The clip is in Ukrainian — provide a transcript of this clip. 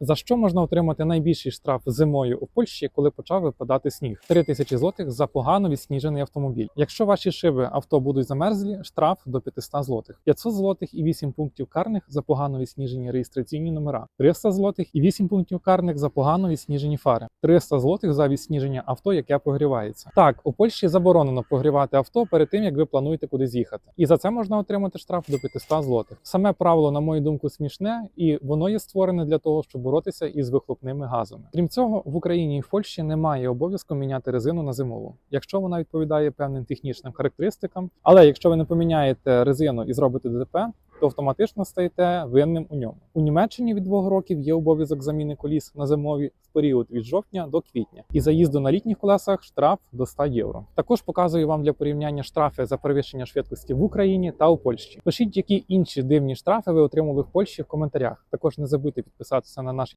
За що можна отримати найбільший штраф зимою у Польщі, коли почав випадати сніг? 3 тисячі злотих за погано відсніжений автомобіль. Якщо ваші шиби авто будуть замерзлі, штраф до 500 злотих, 500 злотих і 8 пунктів карних за погано відсніжені реєстраційні номера, 300 злотих і 8 пунктів карних за погано відсніжені фари, 300 злотих за відсніження авто, яке прогрівається. Так, у Польщі заборонено прогрівати авто перед тим, як ви плануєте кудись їхати. І за це можна отримати штраф до 500 злотих. Саме правило, на мою думку, смішне, і воно є створене для того, щоб боротися із вихлопними газами. Крім цього, в Україні і в Польщі немає обов'язку міняти резину на зимову, якщо вона відповідає певним технічним характеристикам. Але якщо ви не поміняєте резину і зробите ДТП, то автоматично стаєте винним у ньому. У Німеччині від двох років є обов'язок заміни коліс на зимові в період від жовтня до квітня. І за їзду на літніх колесах штраф до 100 євро. Також показую вам для порівняння штрафи за перевищення швидкості в Україні та у Польщі. Пишіть, які інші дивні штрафи ви отримали в Польщі в коментарях. Також не забудьте підписатися на наш